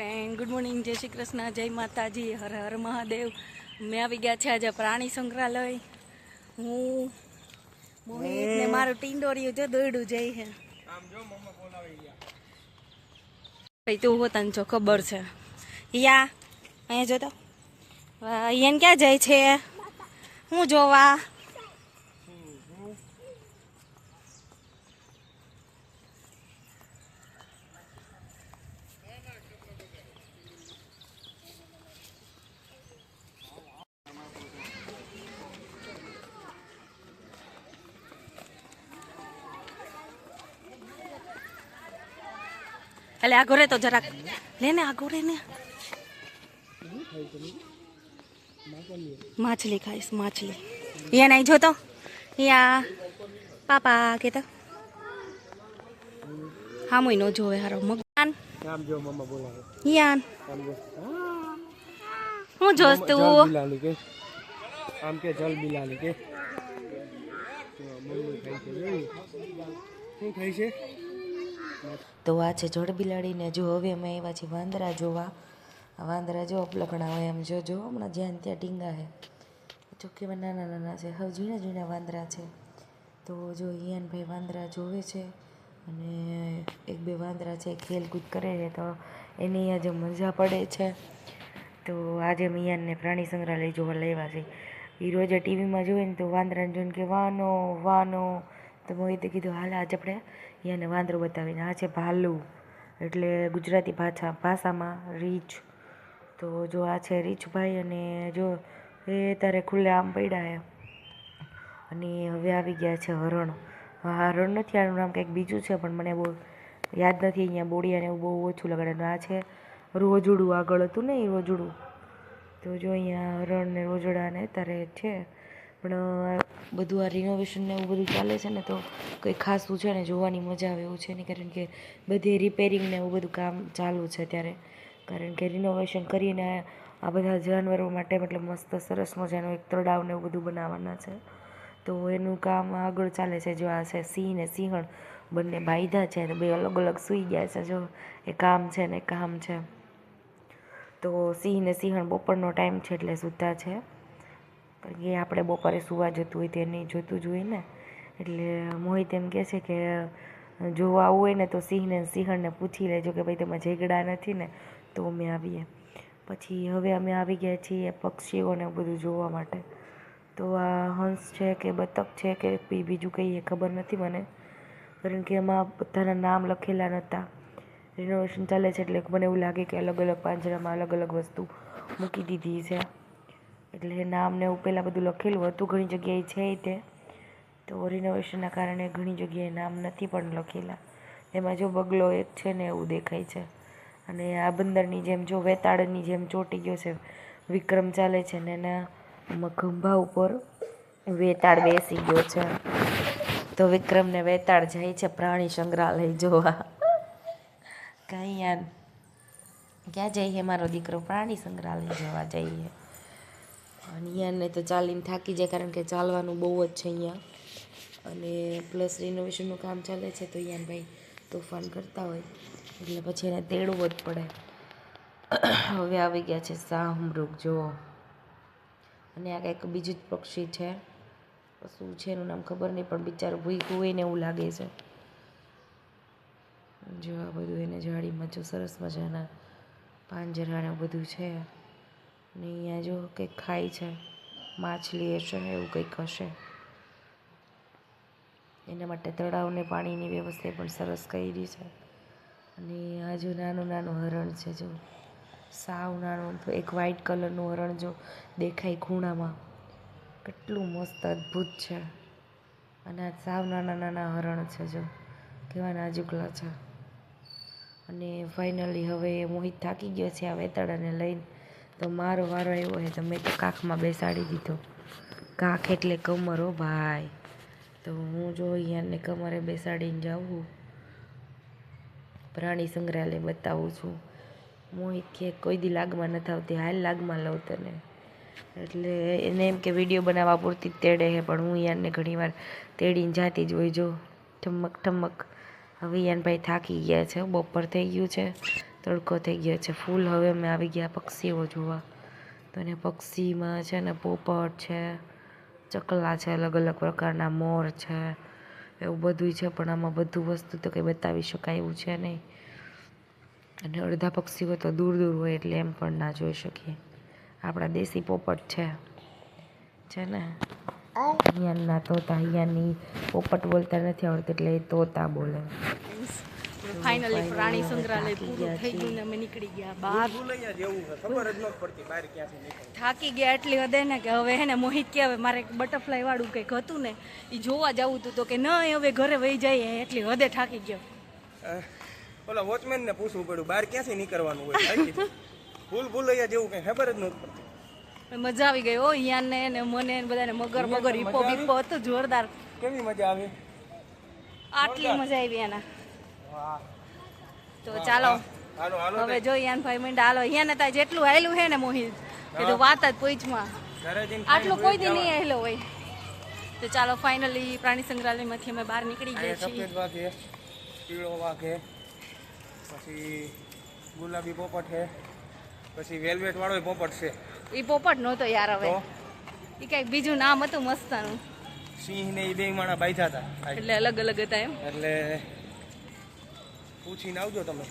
Friend good morning જય શ્રી કૃષ્ણ જય માતાજી હર હર મહાદેવ. મેં આવી ગયા છે આજે પ્રાણી સંગ્રહાલય. હું મોહિત ને મારું ટીંડોરિયું જો દોડું જઈ છે. તું હોતાને જો ખબર છે. યા અહીંયા જોતો અહીંયા ક્યાં જાય છે? હું જોવા. એટલે આ રે તો જરાક. લે ને આ રે ને. માછલી ખાઈશ માછલી. યા નહીં જોતો? યા પાપા કેતો હા મહિનો જોવે હારો મગવાન. આમ જો મમ્મા બોલાવે. યાન હું જોસ તું? કે. આમ કે જલ બિલાલી કે. મમ્મી ખાઈ છે શું ખાય છે? તો આ છે જળ બિલાડીને જો હવે અમે આવ્યા છીએ વાંદરા જોવા. વાંદરા જો અપલખણા હોય એમ જો જો હમણાં જ્યાં ત્યાં ટીંગા છે કેવા નાના નાના છે, હવે ઝીણા ઝીણા વાંદરા છે. તો જો હિયાનભાઈ વાંદરા જોવે છે અને એક બે વાંદરા છે ખેલકૂદ કરે છે, તો એની અહીંયા જે મજા પડે છે. તો આજે મિયાનને પ્રાણી સંગ્રહાલય જોવા લેવા છે એ રોજે ટીવીમાં જોવે ને તો વાંદરાને જોઈને કે, વાનો વાનો તો મોહિતે કીધું, હાલ આજે આપણે અહીંયાને વાંદરો બતાવીને. આ છે ભાલુ, એટલે ગુજરાતી ભાષા, ભાષામાં રીંછ. તો જો આ છે રીછભાઈ અને જો એ તારે ખુલ્લે આમ પડ્યા અને હવે આવી ગયા છે હરણ. હરણ નથી, આનું નામ કંઈક બીજું છે, પણ મને બહુ યાદ નથી, અહીંયા બોડિયાને એવું બહુ ઓછું લગાડે. આ છે રોજડું, આગળ હતું ને એ રોજડું. તો જો અહીંયા હરણ ને રોજડા ને તારે છે, પણ બધું આ રિનોવેશન ને એવું બધું ચાલે છે ને તો કંઈ ખાસું છે ને જોવાની મજા આવે એવું છે નહીં. કારણ કે બધી રિપેરિંગ ને એવું બધું કામ ચાલુ છે ત્યારે કારણ કે રિનોવેશન કરીને આ બધા જાનવરો માટે મતલબ મસ્ત સરસ મજાનું એક તળાવ ને એવું બધું બનાવવાના છે. તો એનું કામ આગળ ચાલે છે. જો આ છે સિંહ ને સિંહણ બંને બાયધા છે તો બે અલગ અલગ સૂઈ ગયા છે જો. એ કામ છે ને કામ છે. તો સિંહ ને સિંહણ બપોરનો ટાઈમ છે એટલે સૂતા છે. કે આપણે બપોરે સુવા જતું હોય તે નહીં જોતું જ હોય ને. એટલે મોહિત એમ કહે છે કે જોવા આવવું હોય ને તો સિંહને સિંહણને પૂછી લેજો કે ભાઈ તમે ઝઘડા નથી ને, તો અમે આવીએ. પછી હવે અમે આવી ગયા છીએ પક્ષીઓને બધું જોવા માટે. તો આ હંસ છે કે બતક છે કે બીજું કંઈ એ ખબર નથી મને. કારણ કે એમાં બધાના નામ લખેલા નહોતા. રિનોવેશન ચાલે છે એટલે મને એવું લાગે કે અલગ અલગ પાંજરામાં અલગ અલગ વસ્તુ મૂકી દીધી છે. એટલે નામ ને એવું પહેલાં બધું લખેલું હતું, ઘણી જગ્યાએ છે તે. તો રિનોવેશનના કારણે ઘણી જગ્યાએ નામ નથી પણ લખેલા. એમાં જો બગલો એક છે ને એવું દેખાય છે. અને આ બંદરની જેમ જો વેતાળની જેમ ચોંટી ગયો છે, વિક્રમ ચાલે છે ને એના ખંભા ઉપર વેતાળ બેસી ગયો છે. તો વિક્રમને વેતાળ જાય છે પ્રાણી સંગ્રહાલય જોવા. કાંઈ યાર ક્યાં જઈએ મારો દીકરો? પ્રાણી સંગ્રહાલય જોવા જઈએ. અને અહીંયાને તો ચાલીને થાકી જાય કારણ કે ચાલવાનું બહુ જ છે અહીંયા અને પ્લસ રિનોવેશનનું કામ ચાલે છે તો અહીંયા ભાઈ તોફાન કરતા હોય. એટલે પછી એને તેડવું જ પડે. હવે આવી ગયા છે શાહમૃગ જુઓ. અને આ કંઈક બીજું જ પક્ષી છે. શું છે એનું નામ ખબર નહીં, પણ બિચારું ભૂખ્યું હોય ને એવું લાગે છે. જો આ બધું એને જાળીમાં જો સરસ મજાના પાંજરા ને બધું છે. ને અહીંયા જો કંઈક ખાય છે, માછલી હશે એવું કંઈક હશે. એના માટે તળાવને પાણીની વ્યવસ્થા પણ સરસ કરી છે. અને હજુ નાનું નાનું હરણ છે જો, સાવ નાનું, તો એક વ્હાઈટ કલરનું હરણ જો દેખાય ખૂણામાં. કેટલું મસ્ત અદ્ભુત છે. અને આ સાવ નાના નાના હરણ છે જો, કેવા નાજુકલા છે. અને ફાઇનલી હવે મોહિત થાકી ગયો છે આ વેતાળાને લઈને. તો મારો વારો આવ્યો હોય તો મેં તો કાખમાં બેસાડી દીધો. કાખ એટલે કમર હો ભાઈ. તો હું જો અહીંયાને કમરે બેસાડીને જાઉં, પ્રાણી સંગ્રહાલય બતાવું છું. મોહિત કે કોઈ દી લાગમાં નથી આવતી, હાલ લાગમાં લઉં તને. એટલે એને એમ કે વીડિયો બનાવવા પૂરતી જ તેડે છે, પણ હું યાનને ઘણીવાર તેડીને જાતી જ હોય જો. ઠમક ઠમક. હવે યાનભાઈ થાકી ગયા છે, બપોર થઈ ગયું છે. તડકો થઈ ગયો છે. ફૂલ હવે અમે આવી ગયા પક્ષીઓ જોવા. તો એને પક્ષીમાં છે ને પોપટ છે ચકલા છે અલગ અલગ પ્રકારના મોર છે એવું બધું છે પણ આમાં બધું વસ્તુ તો કંઈ બતાવી શકાય એવું છે નહીં. અને અડધા પક્ષીઓ તો દૂર દૂર હોય એટલે એમ પણ ના જોઈ શકીએ. આપણા દેશી પોપટ છે. છે ને? અહીંયાના તોતા અહીંયાની પોપટ બોલતા નથી આવડતું એટલે એ તોતા બોલે. ફાઇનલી પ્રાણી સંગ્રહાલય પૂરું થઈ ગયું ને અમે નીકળી ગયા. બહાર ભૂલૈયા જેવું છે. ખબર જ ન પડતી બહાર ક્યાંથી થાકી ગયા એટલી હદે ને કે હવે હે ને મોહિત કે હવે મારે બટરફ્લાય વાળું કંઈક હતું ને એ જોવા જવું હતું તો કે નહીં હવે ઘરે વહી જઈએ એટલી હદે થાકી ગયો. ઓલા વોચમેન ને પૂછવું પડ્યું બહાર ક્યાંથી નીકળવાનું હોય? જાય. ભૂલ ભૂલૈયા જેવું કઈ ખબર જ ન પડતી. મજા આવી ગઈ ઓ યાને ને મને ને બધાને મગર મગર હિપો બીપો હતું જોરદાર. કેવી મજા આવી? આટલી મજા આવી એના. તો ચાલો. હવે જો યાન ભાઈ મિનિટ હાલો યાને તાય જેટલું હાયલું હે ને મોહિત એ તો વાત જ પૂછમાં. આટલું કોઈ દી નહીં હાયલો હોય. તો ચાલો ફાઇનલી પ્રાણી સંગ્રહાલયમાંથી અમે બહાર નીકળી ગયા છીએ. વાઘ છે પીળો વાઘ છે પછી ગુલાબી પોપટ છે પછી વેલ્વેટ વાળો પોપટ છે. એ પોપટ નહોતો યાર હવે. એ કંઈક બીજું નામ હતું મસ્તાનું. સિંહ ને એ બે માણા બાંધ્યા હતા. એટલે અલગ અલગ હતા એમ. એટલે પૂછીને આવજો તમે.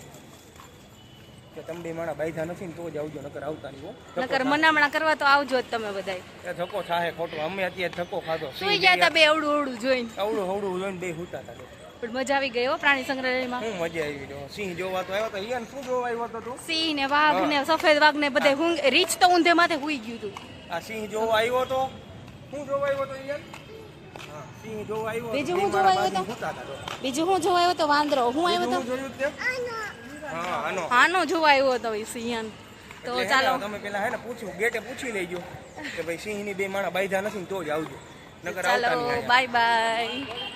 કે તમે બે માણા બાંધ્યા નથી ને તો જ આવજો નકર આવતા નહીં હો. નકર મનામણા કરવા તો આવજો જ તમે બધાય. એ ધક્કો થાહે ખોટો. અમે અત્યારે ધક્કો ખાધો. સુઈ ગયા હતા બે અવડું અવડું જોઈને. અવડું અવડું જોઈને બે હૂતા હતા પણ મજા આવી ગઈ હો પ્રાણી સંગ્રહાલયમાં? હું મજા આવી ગયો સિંહ જોવા તો આવ્યો તો ઈયાન શું જોવા આવ્યો તો તું? સિંહ ને વાઘ ને સફેદ વાઘ ને બધે હું. રીચ તો ઊંધે માથે હુઈ ગયું તું. આ સિંહ જોવા આવ્યો તો? શું જોવા આવ્યો તો ઈયાન? હા બીજું જોવા આવ્યો હુતા હું જોવા આવ્યો તો વાંદરો? હું આવ્યો હતો આનો. જોવા આવ્યો હતો એ સિંહન. તો ચાલો. તમે પેલા હે ને પૂછ્યું ગેટે પૂછી લેજો. કે ભાઈ સિંહની બે માણા બાંધ્યા નથી તો જ આવજો. નકર આવતા ચાલો નહીં બાય બાય